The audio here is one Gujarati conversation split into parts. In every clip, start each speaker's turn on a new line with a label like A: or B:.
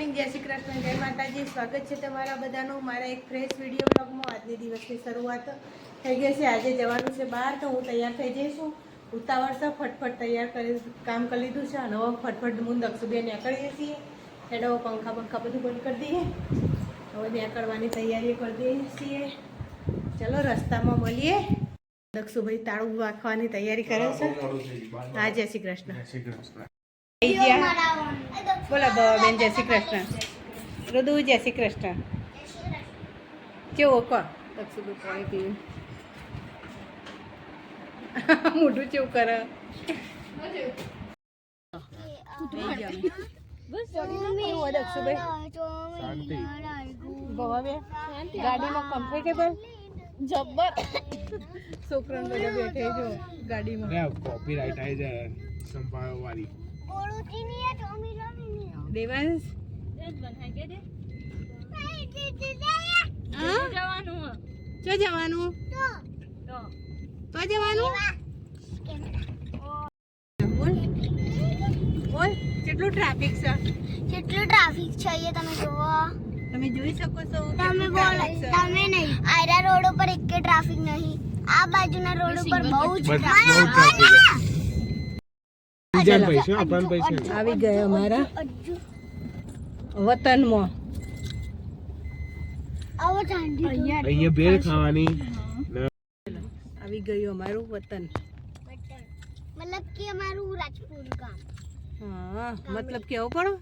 A: મોર્નિંગ જય શ્રી કૃષ્ણ. જય માતાજી. સ્વાગત છે તમારા બધાનું મારા એક ફ્રેશ વીડિયો બ્લોગમાં આજની દિવસની શરૂઆત થઈ ગઈ છે. આજે જવાનું છે બહાર તો હું તૈયાર થઈ જઈશું ઉતાવળ છે ફટફટ તૈયાર કરી કામ કરી લીધું છે. અને હવે ફટફટ હું દક્ષુબેન નીકળીએ છીએ. એટલે હવે પંખા પંખા બધું બંધ કરી દઈએ. હવે નીકળવાની તૈયારી કરી દઈએ છીએ. ચલો રસ્તામાં મળીએ. દક્ષુભાઈ તાળું વાંખવાની તૈયારી કરે છે. હા જય શ્રી કૃષ્ણ. થઈ ગયા બોલો બેન જય શ્રી કૃષ્ણ. રુદુ જય શ્રી કૃષ્ણ. કેવો કો? દક્ષુભાઈ પાણી પીવું. મોઢું કેવું કરે? ગાડીમાં કમ્ફર્ટેબલ જબ્બર. છોકરાને બધા બેઠે જો ગાડીમાં.
B: કોપીરાઇટ આવી જાય સંભાળો વાળી
A: દેવાંશ? ચો જવાનું? તો જવાનું? બોલ. બોલ કેટલું ટ્રાફિક છે?
C: કેટલું ટ્રાફિક છે એ તમે જોવો
A: તમે જોઈ શકો છો
C: તમે બોલો તમે નહીં. આયરા રોડ ઉપર એક ટ્રાફિક નહીં. આ બાજુના રોડ ઉપર બહુ જ
B: ટ્રાફિક બીજા પૈસા આપણા પૈસા
A: આવી ગયા અમારા. વતનમાં.
C: આવો.
B: અહીંયા ભેળ ખાવાની.
A: આવી ગયું અમારું વતન.
C: મતલબ કે અમારું રાજપુર ગામ.
A: હા મતલબ કેવો પડો?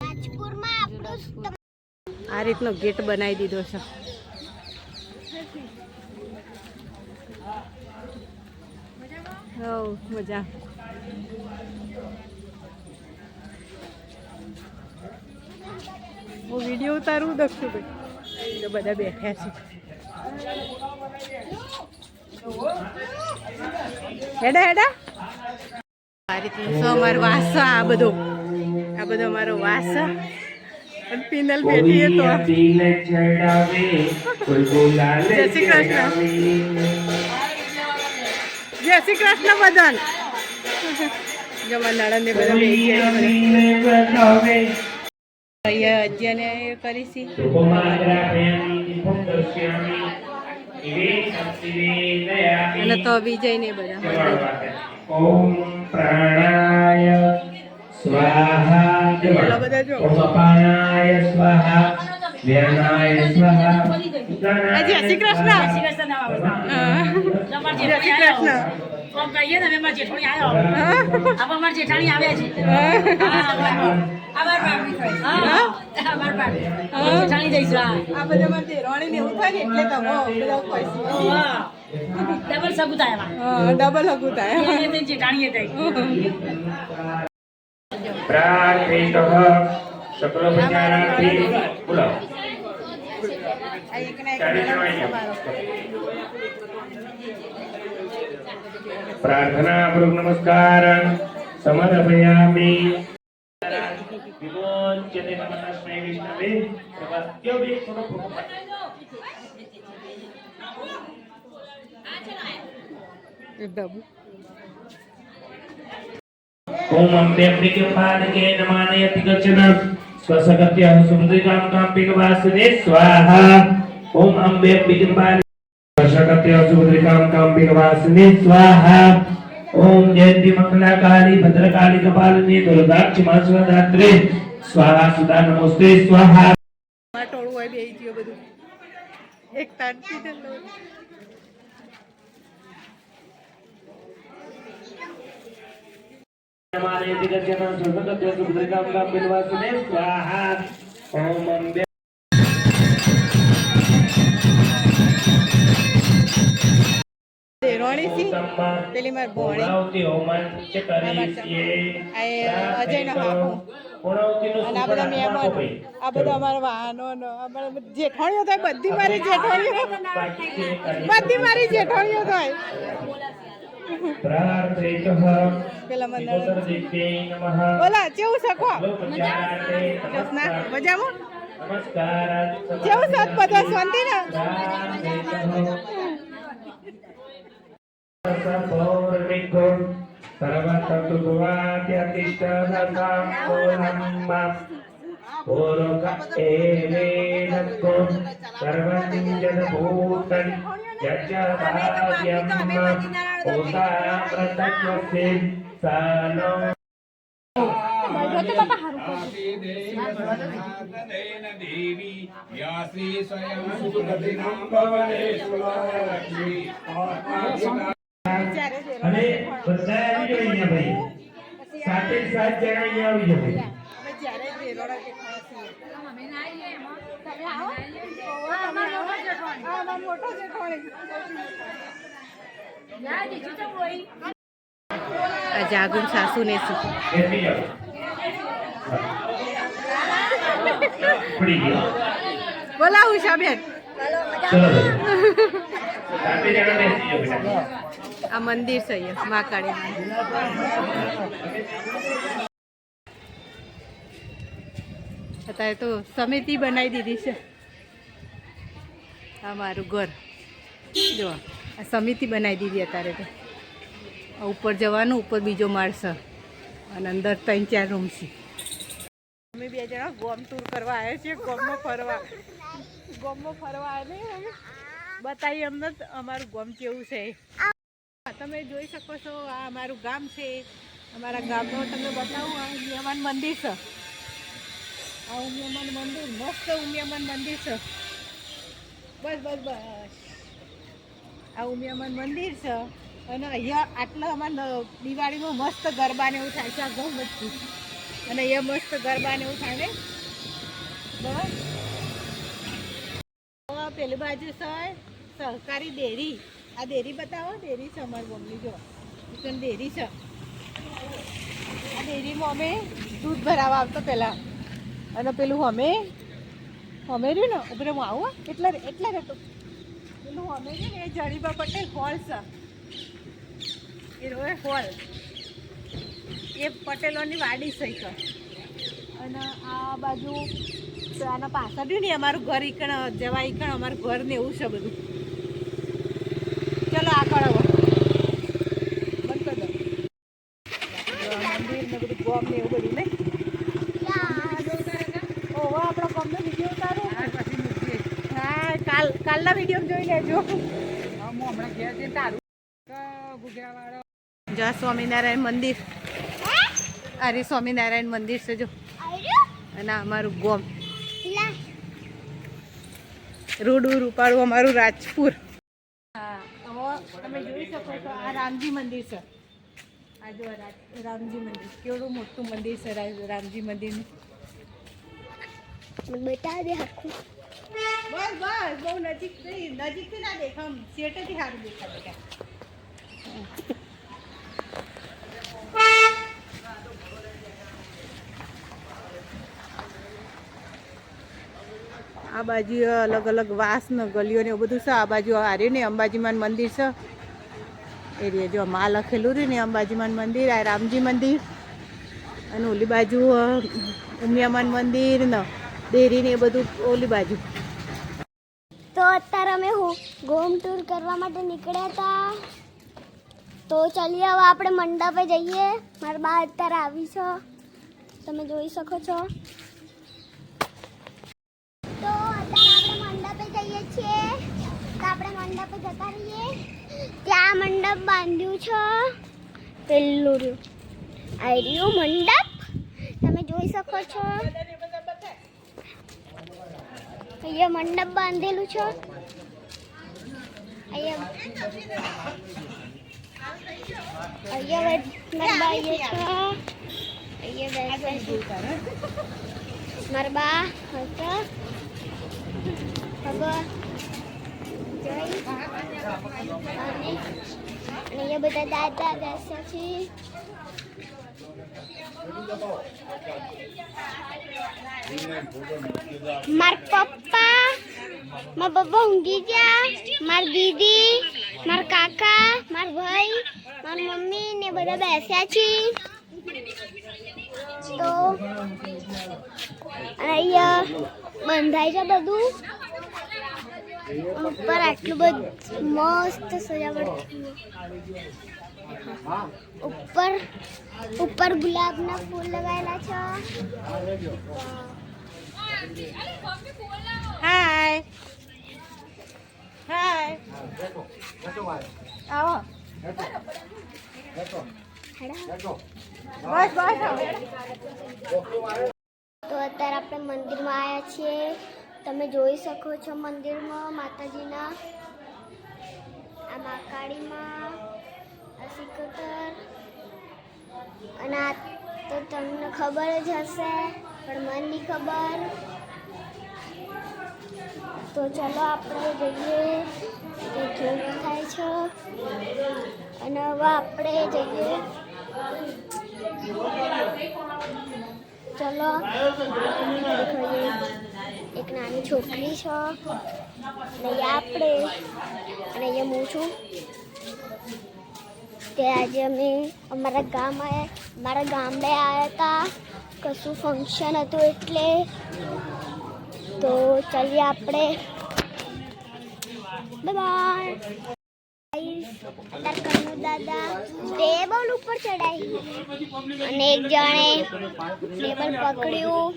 C: રાજપુરમાં આપણું
A: આ રીતનો ગેટ બનાવી દીધો છે. હવ મજા. હું વીડિયો ઉતારું દક્ષુ ભાઈ. બધા બેઠા છે. હેડા હેડા. આ રીતનું છે અમારો વાસ આ બધો. આ બધો અમારો વાસ. અને પિનલ બેઠી તો. જય શ્રી કૃષ્ણ. જય શ્રી કૃષ્ણ બદન જમા ને બધા. અહીંયા અજ્જાને એ કરી છે અને તો વિજય ને બધા.
D: ઓમ પ્રાણાય સ્વાહા
A: બધા જો. શ્રી કૃષ્ણ. હા. જય શ્રી કૃષ્ણ. હા. આ બધા મારે દેરાણી ને એવું થાય ને એટલે તો બધા પૈસા હા. ડબલ હગું થાય
D: પ્રાર્થિતઃ સકલોપચારાર્થી બોલો
A: આ એકના એક
D: ચાલી
A: નળન
D: જવાય.
A: Prayatna Prabhu
D: namaskaran samadaya me. Bimo jenaka mantas સ્વસગત્ય સુમૃગામ કાંપિક વાસને સ્વાહા. ઓમ અંબે પાદ સ્વસગત્ય સુમૃગામ કાંપિક વાસને સ્વાહા. ઓમ જયંતી મંગલા કાલી ભદ્રકાલી કપાલની દુર્ગાક્ષ માસવદાત્રે સ્વાહા સુદા નમોસ્તે, સ્વાહા.
A: આ ટોળું હોય બેહી ગયું બધું. એક તાટ પીધેલું.
D: નમાનયતિ ગચ્છન સ્વસગત્ય સુમૃગામ કાંપિક વાસને સ્વાહા. ઓમ અંબે.
A: પેલી મારી ભોણી
D: પૂર્ણાવતી હોમન છે કરી છીએ
A: આ એ અજયનો હાહુ.
D: પૂર્ણાવતીનું
A: અને આ બધા મહેમાનો. આ બધા અમારા વાહનો નો અમારા જેઠાણીઓ થાય બધી મારી જેઠાણીઓ. બધી મારી જેઠાણીઓ થાય
D: પ્રાર્થિતઃ
A: બોલા કેવું મજામાં?
D: નમસ્કાર.
A: કેવું સત બધા શાંતિ ને.
D: સર્વતત્વાત્યતિષ્ઠ पूर्वक एवेदत्को सर्वं जगभूतं यज्ञभाग्यम् ओता प्रतत्वस्य स नो
B: દેવી યા શ્રી સ્વયં સુગતિનામ ભવનેશ્વર લક્ષ્મી
D: અને બધા આવી જાઓ અહીંયા ભાઈ સાથે સાત જણા અહીંયા આવી જાઓ
A: જાગુન સાસુ ને શું બોલાવું છે બેન.
D: ચલો ભાઈ સાથે જણા બેસી જાઓ બેટા
A: આ મંદિર છે મા મહાકાળી અત્યારે તો સમિતિ બનાવી દીધી છે. આ મારું ઘર. જો, આ સમિતિ બનાવી દીધી અત્યારે તો. ઉપર જવાનું, ઉપર બીજો માળ છે. અને અંદર ત્રણ, ચાર રૂમ છે. અમે બે જણા ગોમ ટૂર કરવા આવ્યા છીએ, ગોમમાં ફરવા. ગોમમાં ફરવા આવ્યા ને બતાવી અમને અમારું ગોમ કેવું છે. તમે જોઈ શકો છો, આ અમારું ગામ છે. અમારા ગામનો તમને બતાવું, આ ઉમિયામાન મંદિર છે. આ ઉમિયામાન મંદિર, મસ્ત ઉમિયામાન મંદિર છે. બસ બસ બસ. આ ઉમિયામાન મંદિર છે અને અહીંયા આટલા અમારા દિવાળીમાં મસ્ત ગરબાને એવું થાય છે, આ ઘઉં બધું અને અહીંયા મસ્ત ગરબાને એવું થાય ને. બસ. પેલી બાજુ છે સહકારી ડેરી. આ ડેરી બતાવો, ડેરી છે અમારી મમ્મી, જો. ડેરી છે. આ ડેરીમાં અમે દૂધ ભરાવા આવતો પહેલાં. અને પેલું અમે અમે રહ્યું ને, ઉભરે હું આવું. એટલે એટલે રહેતો પેલું અમે રહ્યું ને, એ જણીબા પટેલ હોલ છે. એ રોય હોલ. એ પટેલોની વાડી છે અને આ બાજુ આના પાછળ રહ્યું ને અમારું ઘર ઈકણ જવા ઈકણ અમારું ઘર ને એવું છે બધું. ચલો આગળ આવો. બંધ કરી મંદિર ને બધું ગોમ ને એવું બધું નહીં? આપણો ગોમનો વીડિયો ઉતારો. હા કાલ કાલના વીડિયો જોઈ લેજો. જો સ્વામિનારાયણ મંદિર. અરે સ્વામિનારાયણ મંદિર છે જો. અને અમારું ગોમ. રૂડું રૂપાળું અમારું રાજપુર. હા તમે જોઈ શકો છો આ રામજી મંદિર છે. આ જો રામજી મંદિર કેવડું મોટું મંદિર છે રામજી મંદિરનું.
C: બતા દે આખું
A: બસ બસ બહુ નજીક નહીં નજીકથી ના દેખામ સેટેથી સારું દેખા બેટા આ બાજુ અલગ અલગ વાસ ને ગલીઓ ને એવું બધું છે. આ બાજુ આ રહ્યું ને અંબાજીમાન મંદિર છે. એ રે જો માં લખેલું રહ્યું ને અંબાજીમાન મંદિર આ રામજી મંદિર અને ઓલી બાજુ ઉમિયામાન મંદિર ને ડેરી ને એ બધું ઓલી બાજુ.
C: તો અત્યારે અમે હોમ ટૂર કરવા માટે નીકળ્યા હતા તો ચાલીએ, હવે આપણે મંડપે જઈએ. મારા બા અત્યારે આવી છો. તમે જોઈ શકો છો. તો અત્યારે આપણે મંડપે જઈએ છીએ. તો આપણે મંડપે જતા રહીએ. ત્યાં મંડપ બાંધ્યું છે. પેલું રહ્યું. આ રહ્યું મંડપ. તમે જોઈ શકો છો. અહીંયા મંડપ બાંધેલું છે. અહીંયા મારા બા હતા. અને અને અહીંયા બધા દાદા દાદા છે. માર પપ્પા માર પપ્પા ઊંઘી ગયા માર દીદી, માર કાકા, માર ભાઈ, માર મમ્મી ને બધા બેસ્યા છે તો અહીંયા બંધાય છે બધું. ઉપર આટલું બધું મસ્ત સજાવટ. ઉપર ઉપર ગુલાબના ફૂલ લગાવેલા છે.
A: હાય. હાય. આવો.
C: તો અત્યારે આપણે મંદિરમાં આવ્યા છીએ. તમે જોઈ શકો છો મંદિરમાં માતાજીના. આ માકાળીમાં આ સિકોતર. અને આ તો તમને ખબર જ હશે, પણ મને ખબર. તો ચાલો આપણે જઈએ કે કેવું થાય છે. અને હવે આપણે જઈએ. ચલો. એક નાની છોકરી છે. અને આપણે, અને અહીંયા હું છું. તે આજે અમે અમારા ગામ, અમારા ગામડે આવ્યા હતા. કશું ફંક્શન હતું એટલે. તો ચાલીએ આપણે. બાય ટેબલ ઉપર ચડાવી અને એક જણે ટેબલ પકડ્યું.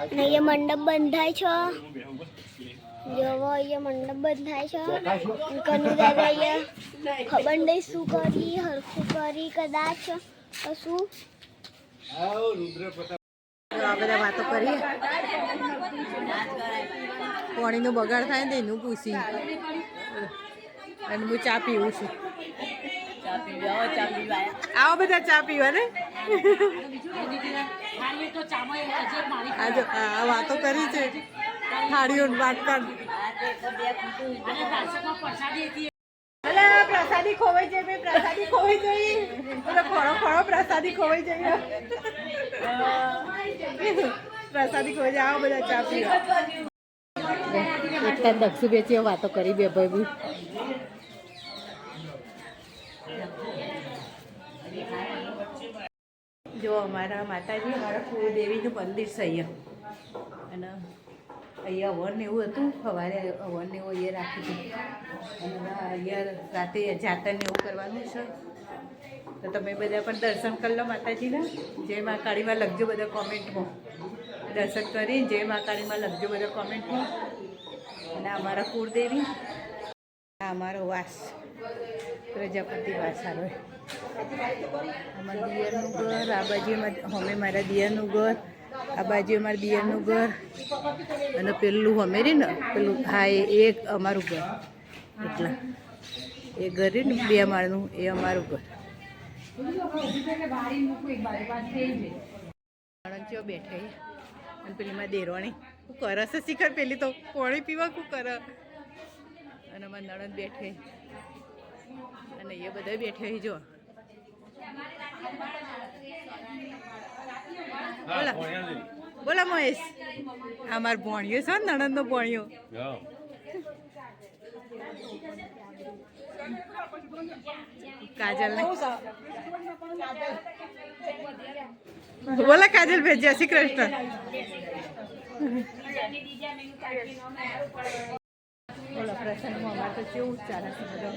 C: અને અહીંયા મંડપ બંધાય છે. જોવો અહીંયા મંડપ બંધાય છે. કનુ દાદા એ ખબર નહીં શું કરી હરખું કરી કદાચ કશું.
A: આ બધા વાતો કરીએ. પાણીનો બગાડ થાય ને તો એનું પૂછી અને હું ચા પીવું છું. આવો બધા ચા પીવા ને? આ જો આ વાતો કરી છે. થાળીઓ વાટકા અલા પ્રસાદી ખોવાઈ જાય પ્રસાદી ખોવાઈ જઈ ખોળો ખોળો પ્રસાદી ખોવાઈ જાય પ્રસાદી ખોવાઈ જાય આવો બધા ચા પીવા એકતા દક્ષુ બેચી વાતો કરી બે ભાઈ જો અમારા માતાજી, અમારા કુળદેવીનું મંદિર છે અહીંયા. અને અહીંયા હવન એવું હતું, સવારે હવન એવું અહીંયા રાખ્યું અને અહીંયા રાતે જાતરને એવું કરવાનું છે. તો તમે બધા પણ દર્શન કરી લો માતાજીના. જય મા કાળીમાં લખજો બધા કોમેન્ટમાં. દર્શન કરી, જય મા કાળીમાં લખજો બધા કોમેન્ટમાં. અને અમારા કુળદેવી અમારો વાસ પ્રજાપતિ વાસારો અમારા દિયરનું ઘર, આ બાજુ અમે મારા દિયરનું ઘર, આ બાજુ અમારા દિયરનું ઘર. અને પેલું અમે રે ને, પેલું હા, એ અમારું ઘર. એટલા. એ ઘર રે ને, બે માળનું, એ અમારું ઘર. અણંચીઓ બેઠા. અને પેલી માં દેરવાણી. શું કરે છે પેલી તો પાણી પીવા કું કરે. અને અમારા નણંદ બેઠે અને એ બધા બેઠે જો. બોલા. બોલા મહેશ. આ માર ભણ્યો છે ને નણંદ નો ભણ્યો. કાજલ બોલા કાજલ ભાઈ જય શ્રી કૃષ્ણ. બોલો પ્રસંગમાં અમારે તો કેવું ચાલે છે બધું.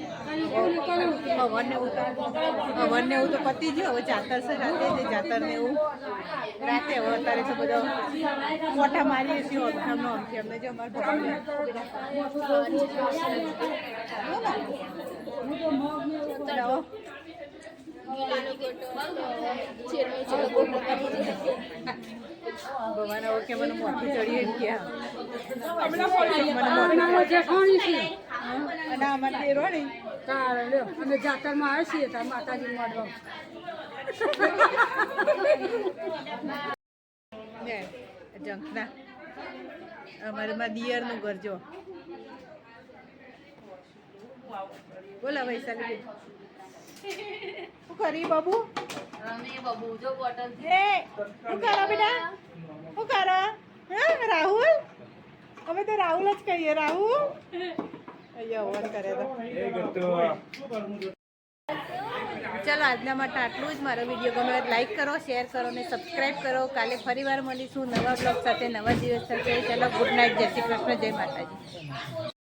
A: હવન એવું હવન ને એવું તો પતી ગયું હવે જાતર છે રાતે જે જાતર ને એવું. રાતે હવે અત્યારે તો બધો મોટા મારીએ છીએ અમથામનો અમથી અમને જો અમારે હવે કે મને મોઢું
E: અમે જાતરમાં આવે છીએ તાર માતાજી
A: અમારે માં દિયરનું ઘર જો. બોલા વૈશાલી શું કરી બાબુ? કરો હા રાહુલ? અમે તો રાહુલ જ કહીએ. રાહુલ? અહીંયા આજના માટે આટલું જ. મારો વીડિયો ગમે લાઈક કરો શેર કરો અને સબસ્ક્રાઈબ કરો. કાલે ફરીવાર મળીશું નવા બ્લોગ સાથે, નવા દિવસ સાથે. ચાલો ગુડ નાઇટ જય શ્રી કૃષ્ણ. જય માતાજી.